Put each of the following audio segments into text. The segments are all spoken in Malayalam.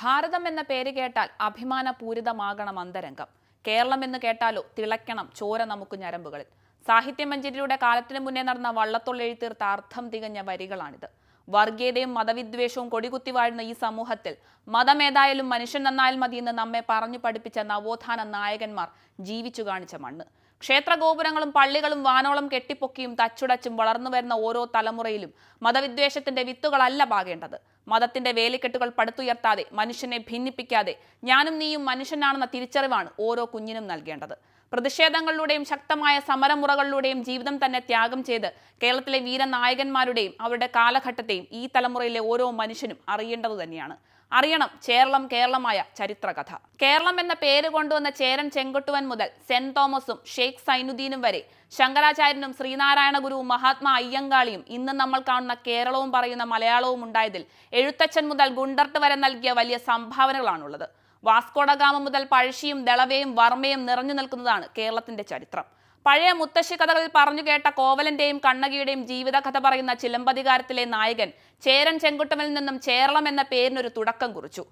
ഭാരതം എന്ന പേര് കേട്ടാൽ അഭിമാനപൂരിതമാകണം അന്തരംഗം. കേരളം എന്ന് കേട്ടാലോ തിളയ്ക്കണം ചോര നമുക്ക് ഞരമ്പുകളിൽ. സാഹിത്യമഞ്ജരിയുടെ കാലത്തിനു മുന്നേ നടന്ന വള്ളത്തോൾ എഴുത്തീർത്ത അർത്ഥം തികഞ്ഞ വരികളാണിത്. വർഗീയതയും മതവിദ്വേഷവും കൊടികുത്തി വാഴുന്ന ഈ സമൂഹത്തിൽ മതമേതായാലും മനുഷ്യൻ നന്നായാൽ മതി എന്ന് നമ്മെ പറഞ്ഞു പഠിപ്പിച്ച നവോത്ഥാന നായകന്മാർ ജീവിച്ചു കാണിച്ച മണ്ണ്. ക്ഷേത്രഗോപുരങ്ങളും പള്ളികളും വാനോളം കെട്ടിപ്പൊക്കിയും തച്ചുടച്ചും വളർന്നു വരുന്ന ഓരോ തലമുറയിലും മതവിദ്വേഷത്തിന്റെ വിത്തുകളല്ല പാകേണ്ടത്. മതത്തിന്റെ വേലിക്കെട്ടുകൾ പടുത്തുയർത്താതെ മനുഷ്യനെ ഭിന്നിപ്പിക്കാതെ ഞാനും നീയും മനുഷ്യനാണെന്ന തിരിച്ചറിവാണ് ഓരോ കുഞ്ഞിനും നൽകേണ്ടത്. പ്രതിഷേധങ്ങളിലൂടെയും ശക്തമായ സമരമുറകളിലൂടെയും ജീവിതം തന്നെ ത്യാഗം ചെയ്ത് കേരളത്തിലെ വീരനായകന്മാരുടെയും അവരുടെ കാലഘട്ടത്തെയും ഈ തലമുറയിലെ ഓരോ മനുഷ്യനും അറിയേണ്ടത് തന്നെയാണ്. അറിയണം കേരളം കേരളമായ ചരിത്രകഥ. കേരളം എന്ന പേര് കൊണ്ടുവന്ന ചേരൻ ചെങ്കൊട്ടുവൻ മുതൽ സെന്റ് തോമസും ഷെയ്ഖ് സൈനുദ്ദീനും വരെ ശങ്കരാചാര്യനും ശ്രീനാരായണ ഗുരുവും മഹാത്മാ അയ്യങ്കാളിയും ഇന്ന് നമ്മൾ കാണുന്ന കേരളവും പറയുന്ന മലയാളവും ഉണ്ടായതിൽ എഴുത്തച്ഛൻ മുതൽ ഗുണ്ടർട്ട് വരെ നൽകിയ വലിയ സംഭാവനകളാണുള്ളത്. വാസ്കോഡഗാമ മുതൽ പഴശ്ശിയും ദളവയും വർമ്മയും നിറഞ്ഞു നിൽക്കുന്നതാണ് കേരളത്തിന്റെ ചരിത്രം. പഴയ മുത്തശ്ശി കഥകളിൽ പറഞ്ഞു കേട്ട കോവലന്റെയും കണ്ണകിയുടെയും ജീവിതകഥ പറയുന്ന ചിലമ്പതികാരത്തിലെ നായകൻ ചേരൻ ചെങ്കുട്ടമിൽ നിന്നും ചേരളം എന്ന പേരിനൊരു തുടക്കം കുറിച്ചു.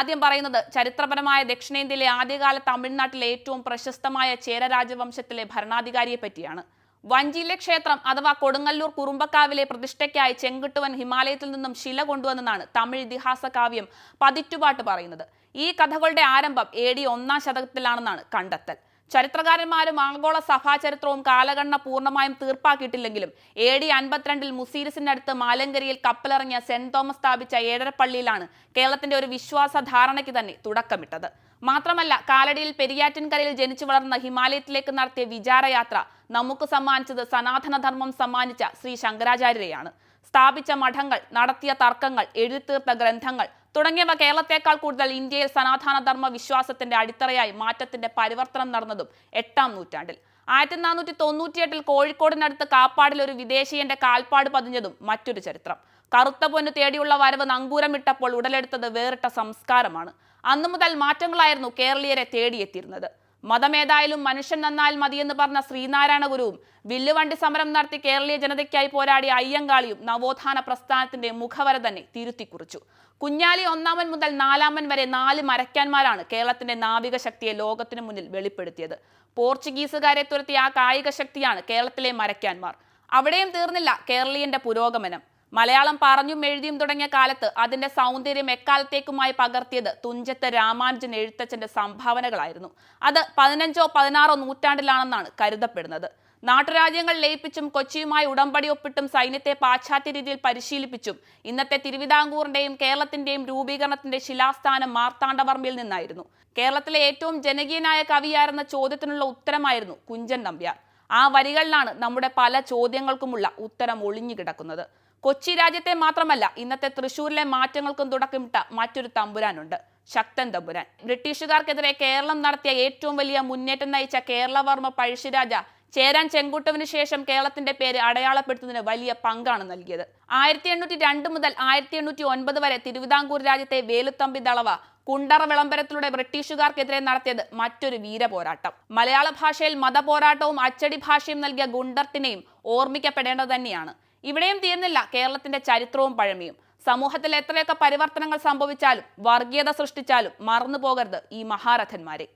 ആദ്യം പറയുന്നത് ചരിത്രപരമായ ദക്ഷിണേന്ത്യയിലെ ആദ്യകാല തമിഴ്നാട്ടിലെ ഏറ്റവും പ്രശസ്തമായ ചേര രാജവംശത്തിലെ ഭരണാധികാരിയെ പറ്റിയാണ്. വഞ്ചിയിലെ ക്ഷേത്രം അഥവാ കൊടുങ്ങല്ലൂർ കുറുമ്പക്കാവിലെ പ്രതിഷ്ഠയ്ക്കായി ചെങ്കുട്ടുവൻ ഹിമാലയത്തിൽ നിന്നും ശില കൊണ്ടുവന്നെന്നാണ് തമിഴ് ഇതിഹാസ കാവ്യം പതിറ്റുപാട്ട് പറയുന്നത്. ഈ കഥകളുടെ ആരംഭം എ ഡി ഒന്നാം ശതകത്തിലാണെന്നാണ് കണ്ടെത്തൽ. ചരിത്രകാരന്മാരും ആഗോള സഭാചരിത്രവും കാലഗണന പൂർണമായും തീർപ്പാക്കിയിട്ടില്ലെങ്കിലും എ ഡി അൻപത്തിരണ്ടിൽ മുസീരിസിന്റെ അടുത്ത് മാലങ്കരിയിൽ കപ്പലിറങ്ങിയ സെന്റ് തോമസ് സ്ഥാപിച്ച ഏഴരപ്പള്ളിയിലാണ് കേരളത്തിന്റെ ഒരു വിശ്വാസ ധാരണയ്ക്ക് തന്നെ തുടക്കമിട്ടത്. മാത്രമല്ല കാലടിയിൽ പെരിയാറ്റിൻകരയിൽ ജനിച്ചു വളർന്ന ഹിമാലയത്തിലേക്ക് നടത്തിയ വിചാരയാത്ര നമുക്ക് സമ്മാനിച്ചത് സനാതനധർമ്മം സമ്മാനിച്ച ശ്രീ ശങ്കരാചാര്യരെയാണ്. സ്ഥാപിച്ച മഠങ്ങൾ നടത്തിയ തർക്കങ്ങൾ എഴുതിത്തീർത്ത ഗ്രന്ഥങ്ങൾ തുടങ്ങിയവ കേരളത്തെക്കാൾ കൂടുതൽ ഇന്ത്യയിൽ സനാതന ധർമ്മ വിശ്വാസത്തിന്റെ അടിത്തറയായി മാറ്റത്തിന്റെ പരിവർത്തനം നടന്നതും എട്ടാം നൂറ്റാണ്ടിൽ. ആയിരത്തി നാനൂറ്റി തൊണ്ണൂറ്റിയെട്ടിൽ കോഴിക്കോടിനടുത്ത് കാപ്പാടിൽ ഒരു വിദേശീയന്റെ കാൽപ്പാട് പതിഞ്ഞതും മറ്റൊരു ചരിത്രം. കറുത്ത പൊന്ന് തേടിയുള്ള വരവ് നങ്കൂരമിട്ടപ്പോൾ ഉടലെടുത്തത് വേറിട്ട സംസ്കാരമാണ്. അന്നു മുതൽ മാറ്റങ്ങളായിരുന്നു കേരളീയരെ തേടിയെത്തിയിരുന്നത്. മതമേതായാലും മനുഷ്യൻ നന്നാൽ മതിയെന്ന് പറഞ്ഞ ശ്രീനാരായണ ഗുരുവും വില്ലുവണ്ടി സമരം നടത്തി കേരളീയ ജനതയ്ക്കായി പോരാടിയ അയ്യങ്കാളിയും നവോത്ഥാന പ്രസ്ഥാനത്തിന്റെ മുഖവര തന്നെ തിരുത്തിക്കുറിച്ചു. കുഞ്ഞാലി ഒന്നാമൻ മുതൽ നാലാമൻ വരെ നാല് മരക്കാന്മാരാണ് കേരളത്തിന്റെ നാവിക ശക്തിയെ ലോകത്തിനു മുന്നിൽ വെളിപ്പെടുത്തിയത്. പോർച്ചുഗീസുകാരെ തുരത്തിയ ആ കായിക ശക്തിയാണ് കേരളത്തിലെ മരക്കാന്മാർ. അവിടെയും തീർന്നില്ല കേരളീയന്റെ പുരോഗമനം. മലയാളം പറഞ്ഞും എഴുതിയും തുടങ്ങിയ കാലത്ത് അതിന്റെ സൗന്ദര്യം എക്കാലത്തേക്കുമായി പകർത്തിയത് തുഞ്ചത്ത് രാമാനുജൻ എഴുത്തച്ഛന്റെ സംഭാവനകളായിരുന്നു. അത് പതിനഞ്ചോ പതിനാറോ നൂറ്റാണ്ടിലാണെന്നാണ് കരുതപ്പെടുന്നത്. നാട്ടുരാജ്യങ്ങൾ ലയിപ്പിച്ചും കൊച്ചിയുമായി ഉടമ്പടി ഒപ്പിട്ടും സൈന്യത്തെ പാശ്ചാത്യ രീതിയിൽ പരിശീലിപ്പിച്ചും ഇന്നത്തെ തിരുവിതാംകൂറിന്റെയും കേരളത്തിന്റെയും രൂപീകരണത്തിന്റെ ശിലാസ്ഥാനം മാർത്താണ്ഡവർമ്മയിൽ നിന്നായിരുന്നു. കേരളത്തിലെ ഏറ്റവും ജനകീയനായ കവിയാരെന്ന ചോദ്യത്തിനുള്ള ഉത്തരമായിരുന്നു കുഞ്ചൻ നമ്പ്യാർ. ആ വരികളിലാണ് നമ്മുടെ പല ചോദ്യങ്ങൾക്കുമുള്ള ഉത്തരം ഒളിഞ്ഞു കിടക്കുന്നത്. കൊച്ചി രാജ്യത്തെ മാത്രമല്ല ഇന്നത്തെ തൃശ്ശൂരിലെ മാറ്റങ്ങൾക്കും തുടക്കമിട്ട മറ്റൊരു തമ്പുരാനുണ്ട് ശക്തൻ തമ്പുരാൻ. ബ്രിട്ടീഷുകാർക്കെതിരെ കേരളം നടത്തിയ ഏറ്റവും വലിയ മുന്നേറ്റം നയിച്ച കേരളവർമ്മ പഴശ്ശിരാജ ചേരാൻ ചെങ്കുട്ടുവിന് ശേഷം കേരളത്തിന്റെ പേര് അടയാളപ്പെടുത്തുന്നതിന് വലിയ പങ്കാണ് നൽകിയത്. ആയിരത്തി എണ്ണൂറ്റി രണ്ട് മുതൽ ആയിരത്തി എണ്ണൂറ്റി ഒൻപത് വരെ തിരുവിതാംകൂർ രാജ്യത്തെ വേലുത്തമ്പി ദളവ കുണ്ടറ വിളംബരത്തിലൂടെ ബ്രിട്ടീഷുകാർക്കെതിരെ നടത്തിയത് മറ്റൊരു വീരപോരാട്ടം. മലയാള ഭാഷയിൽ മതപോരാട്ടവും അച്ചടി ഭാഷയും നൽകിയ ഗുണ്ടർട്ടിനെയും ഓർമ്മിക്കപ്പെടേണ്ടത് തന്നെയാണ്. ഇവിടെയും തീർന്നില്ല കേരളത്തിന്റെ ചരിത്രവും പഴമയും. സമൂഹത്തിൽ എത്രയൊക്കെ പരിവർത്തനങ്ങൾ സംഭവിച്ചാലും വർഗീയത സൃഷ്ടിച്ചാലും മറന്നു പോകരുത് ഈ മഹാരഥന്മാരെ.